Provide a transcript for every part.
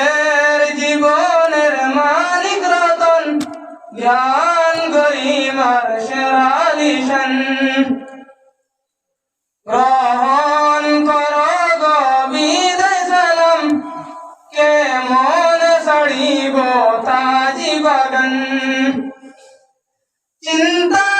নিজের জীবনের মালিক রতন, জ্ঞান গরিমার সেরালিশন গ্রহণ কর গবিদায় সালাম, কেমন সাড়িব তাজি বাগান চিন্তা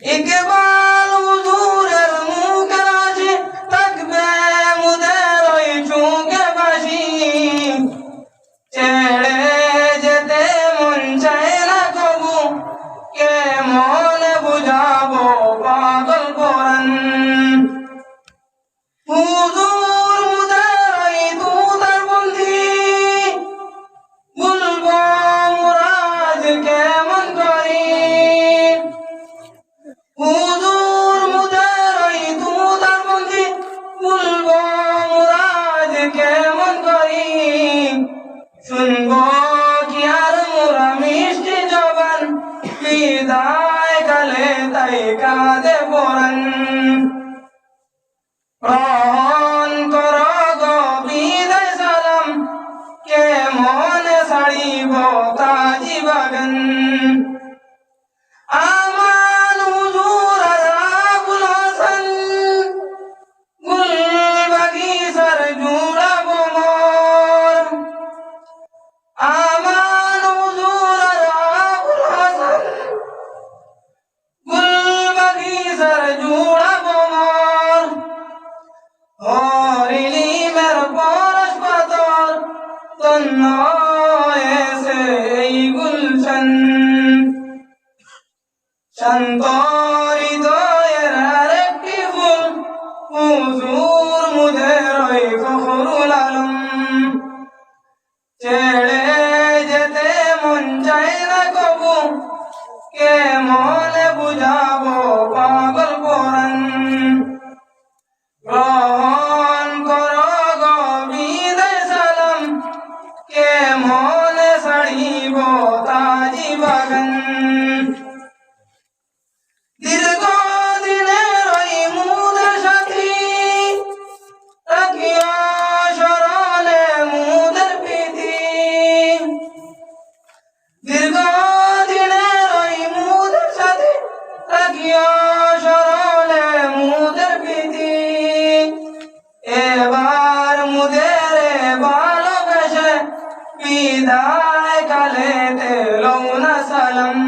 Ike bá. কাঁদে পড়ান গ্রহণ কর গভীরে সালাম কে মনে সাড়িব তাজি বাগান তন্ময় সেই গুলশন শান্ত হৃদয়ের আরেকটি রই ফখরুল আলম। ছেড়ে যেতে মন চাই না কবু কে মনে বুঝাবো পাগল পরাণ। डाले दे लो न सलम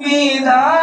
Vida